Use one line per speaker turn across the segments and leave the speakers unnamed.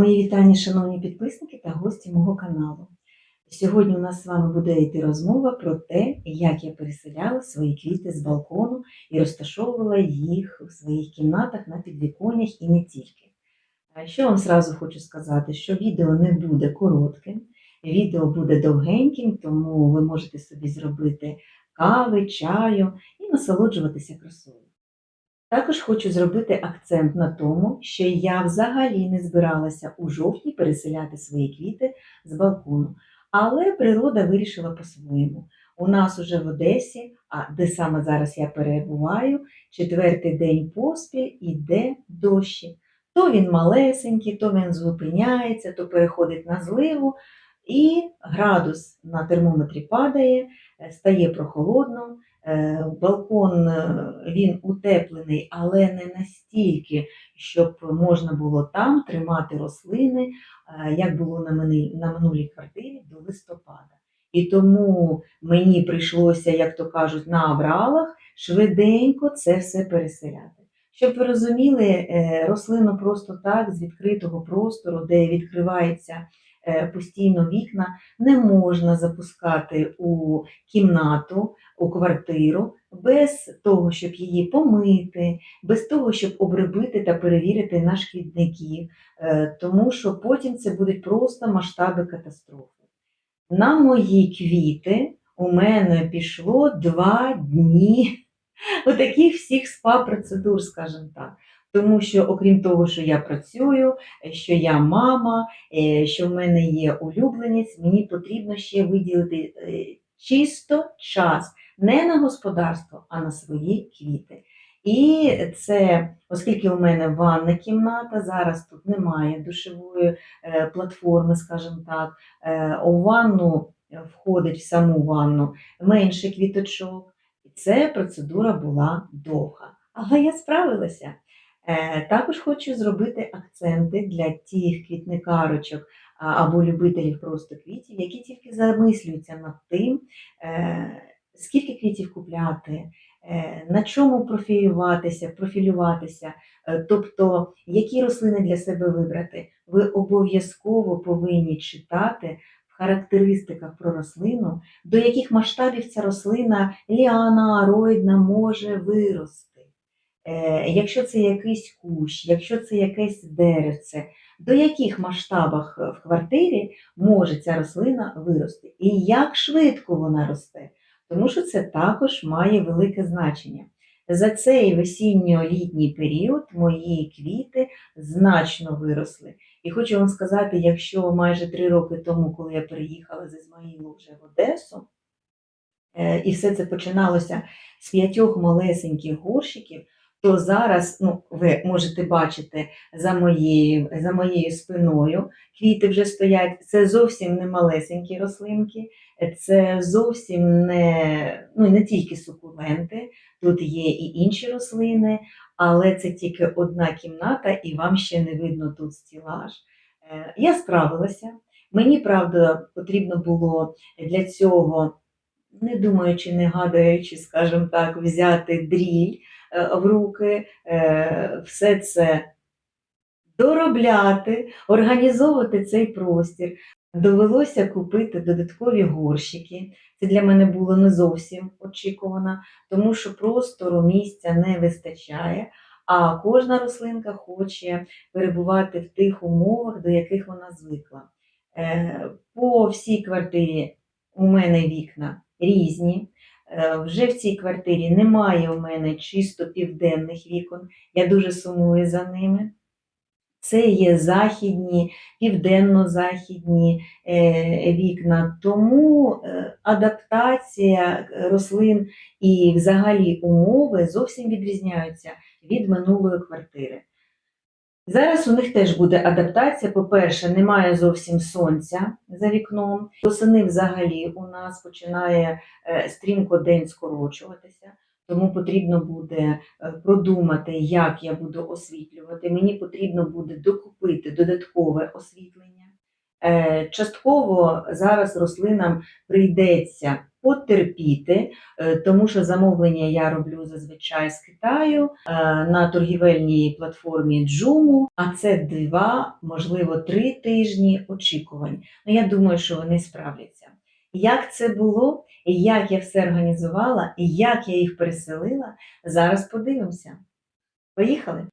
Мої вітання, шановні підписники та гості мого каналу. Сьогодні у нас з вами буде йти розмова про те, як я переселяла свої квіти з балкону і розташовувала їх у своїх кімнатах на підвіконнях і не тільки. Що вам зразу хочу сказати, що відео не буде коротким, відео буде довгеньким, тому ви можете собі зробити кави, чаю і насолоджуватися красою. Також хочу зробити акцент на тому, що я взагалі не збиралася у жовтні переселяти свої квіти з балкону, але природа вирішила по-своєму. У нас уже в Одесі, а де саме зараз я перебуваю, четвертий день поспіль іде дощик. То він малесенький, то він зупиняється, то переходить на зливу, і градус на термометрі падає, е, стає прохолодно. Е, Балкон е, він утеплений, але не настільки, щоб можна було там тримати рослини, е, як було на, мини- на минулій квартирі до листопада. І тому мені прийшлося, як то кажуть, на авралах швиденько це все переселяти. Щоб ви розуміли, рослину просто так з відкритого простору, де відкривається постійно вікна, не можна запускати у кімнату, у квартиру без того, щоб її помити, без того, щоб обробити та перевірити на шкідників, е, тому що потім це будуть просто масштаби катастрофи. На мої квіти у мене пішло два дні отаких всіх спа-процедур, скажімо так. Тому що, окрім того, що я працюю, що я мама, е, що в мене є улюбленець, мені потрібно ще виділити е, чисто час не на господарство, а на свої квіти. І це, оскільки у мене ванна кімната, зараз тут немає душової е, платформи, скажімо так, у ванну входить в саму ванну менше квіточок. І це процедура була довга. Але я справилася. Е, Також хочу зробити акценти для тих квітникарочок або любителів просто квітів, які тільки замислюються над тим, е, скільки квітів купляти, е, на чому профілюватися, профілюватися, тобто які рослини для себе вибрати. Ви обов'язково повинні читати в характеристиках про рослину, до яких масштабів ця рослина ліана, ароїдна може вирости. Е, Якщо це якийсь кущ, якщо це якесь деревце, до яких масштабах е, в квартирі може ця рослина вирости, і як швидко вона росте, тому що це також має велике значення. За цей весінньо-літній період мої квіти значно виросли. І хочу вам сказати, якщо майже три роки тому, коли я переїхала з Ізмаїлу вже в Одесу, е, і все це починалося з п'ятьох малесеньких горщиків, то зараз ну, ви можете бачити за моєю, за моєю спиною, квіти вже стоять. Це зовсім не малесенькі рослинки, це зовсім не, ну, не тільки сукуленти, тут є і інші рослини, але це тільки одна кімната, і вам ще не видно тут стілаж. Е, Я справилася. Мені, правда, потрібно було для цього, не думаючи, не гадаючи, скажімо так, взяти дріль в руки, е, все це доробляти, організовувати цей простір. Довелося купити додаткові горщики. Це для мене було не зовсім очікувано, тому що простору місця не вистачає, а кожна рослинка хоче перебувати в тих умовах, до яких вона звикла. Е, По всій квартирі у мене вікна різні. Е, Вже в цій квартирі немає у мене чисто південних вікон. Я дуже сумую за ними. Це є західні, південно-західні е, вікна, тому е, адаптація рослин і взагалі умови зовсім відрізняються від минулої квартири. Зараз у них теж буде адаптація. По-перше, немає зовсім сонця за вікном. Восени взагалі у нас починає е, стрімко день скорочуватися, тому потрібно буде е, продумати, як я буду освітлювати. Мені потрібно буде докупити додаткове освітлення. Е, Частково зараз рослинам прийдеться потерпіти, е, тому що замовлення я роблю зазвичай з Китаю е, на торгівельній платформі Джуму, а це два, можливо, три тижні очікувань. Ну, я думаю, що вони справляться. Як це було, як я все організувала, і як я їх переселила, зараз подивимося. Поїхали?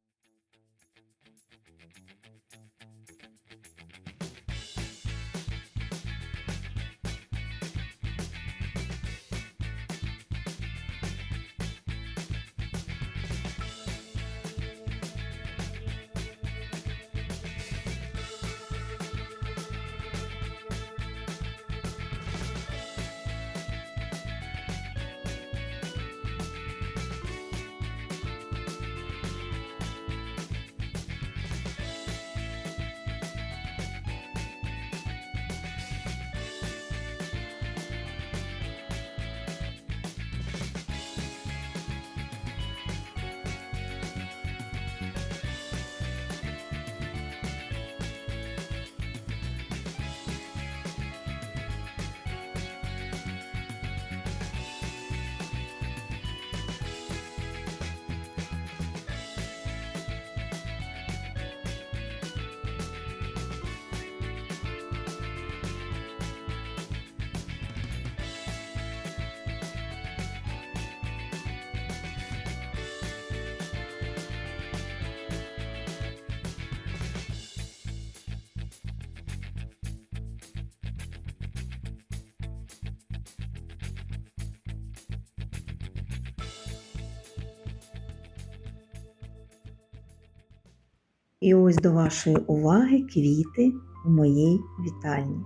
І ось до вашої уваги квіти у моїй вітальні.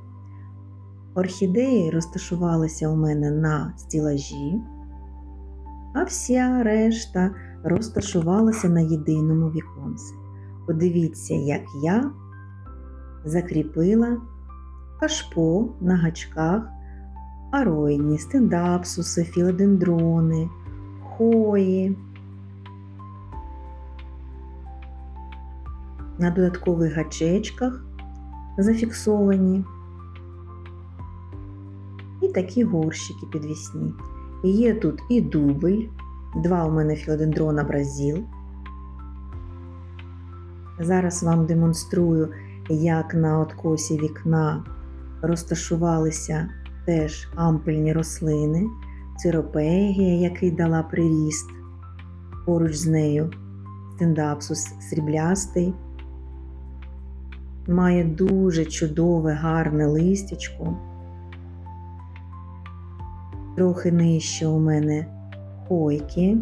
Орхідеї розташувалися у мене на стілажі, а вся решта розташувалася на єдиному віконці. Подивіться, як я закріпила кашпо на гачках, ароїдні, стендапсуси, філодендрони, хої. На додаткових гачечках зафіксовані. І такі горщики підвісні. Є тут і дубль, два у мене філодендрона Бразіл. Зараз вам демонструю, як на откосі вікна розташувалися теж ампельні рослини, циропегія, який дала приріст поруч з нею, стендапсус сріблястий має дуже чудове, гарне листячко. Трохи нижче у мене хойки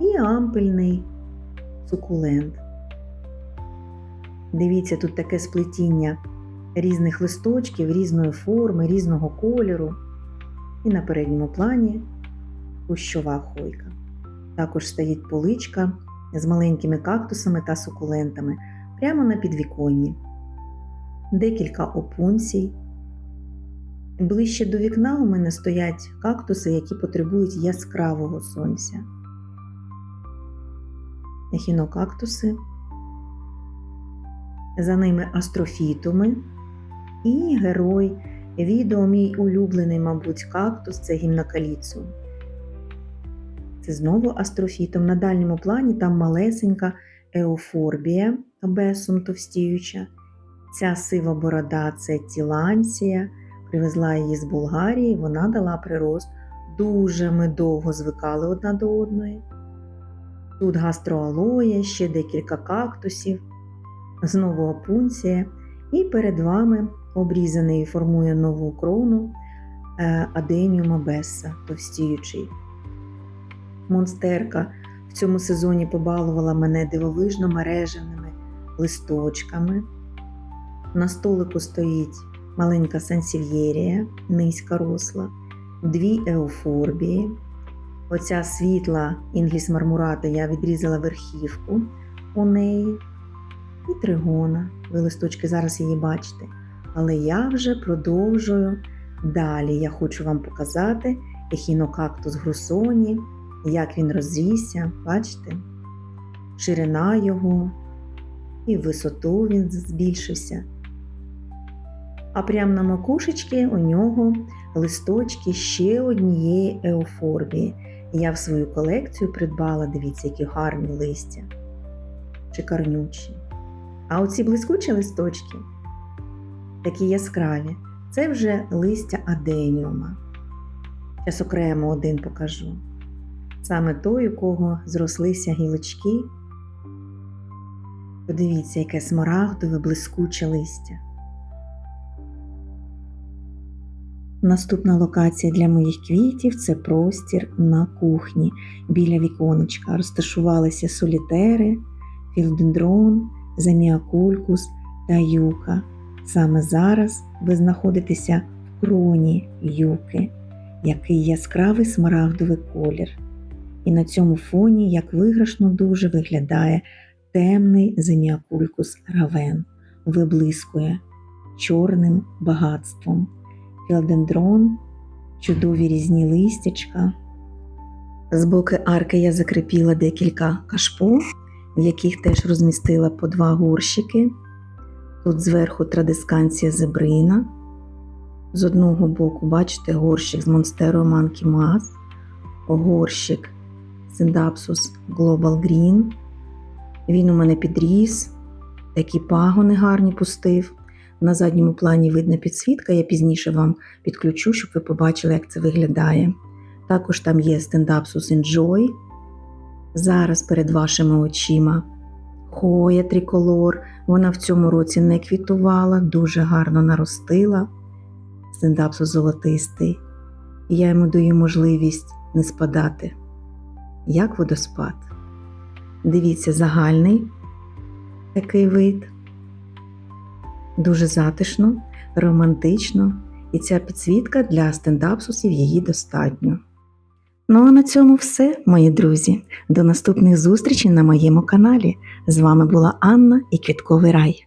і ампельний сукулент. Дивіться, тут таке сплетіння різних листочків, різної форми, різного кольору. І на передньому плані кущова хойка. Також стоїть поличка з маленькими кактусами та сукулентами прямо на підвіконні, декілька опунцій. Ближче до вікна у мене стоять кактуси, які потребують яскравого сонця. Ехінокактуси, за ними астрофітуми і герой відео мій улюблений, мабуть, кактус це гімнокаліцу. Це знову астрофітом. На дальньому плані там малесенька еофорбія, бесум товстіюча. Ця сива борода це тіланція. Привезла її з Болгарії, вона дала прирост. Дуже ми довго звикали одна до одної. Тут гастроалоя, ще декілька кактусів, знову опунція. І перед вами обрізаний формує нову крону Аденіума Бесса, товстіючий. Монстерка в цьому сезоні побалувала мене дивовижно мережевними листочками. На столику стоїть маленька сансів'єрія, низька росла, дві еофорбії. Оця світла інгліс мармурата я відрізала верхівку у неї. І тригона. Ви листочки зараз її бачите. Але я вже продовжую далі. Я хочу вам показати ехінокактус грусоні, як він розрісся, бачите? Ширина його і висоту він збільшився. А прямо на макушечці у нього листочки ще однієї еофорбії. Я в свою колекцію придбала, дивіться, які гарні листя. Шикарнючі. А оці блискучі листочки, такі яскраві, це вже листя аденіума. Зараз окремо один покажу. Саме той, у кого зрослися гілочки. Подивіться, яке смарагдове блискуче листя. Наступна локація для моїх квітів це простір на кухні. Біля віконечка розташувалися солітери, філдендрон, заміакулькус та юка. Саме зараз ви знаходитеся в кроні юки, який яскравий смарагдовий колір. І на цьому фоні, як виграшно дуже виглядає темний земіакулькус равен, виблискує чорним багатством. Філдендрон, чудові різні листячка. З боки арки я закріпіла декілька кашпо, в яких теж розмістила по два горщики. Тут зверху традисканція зебрина. З одного боку, бачите, горщик з Monstero Monkey Mass, горщик Syndapsus Global Green. Він у мене підріс, такі пагони гарні пустив. На задньому плані видна підсвітка, я пізніше вам підключу, щоб ви побачили, як це виглядає. Також там є Stendapsus Enjoy. Зараз перед вашими очима Хоя триколор. Вона в цьому році не квітувала, дуже гарно наростила. Стендапсус золотистий. І я йому даю можливість не спадати. Як водоспад. Дивіться, загальний такий вид. Дуже затишно, романтично, і ця підсвітка для стендапсусів її достатньо. Ну а на цьому все, мої друзі. До наступних зустрічей на моєму каналі. З вами була Анна і Квітковий рай.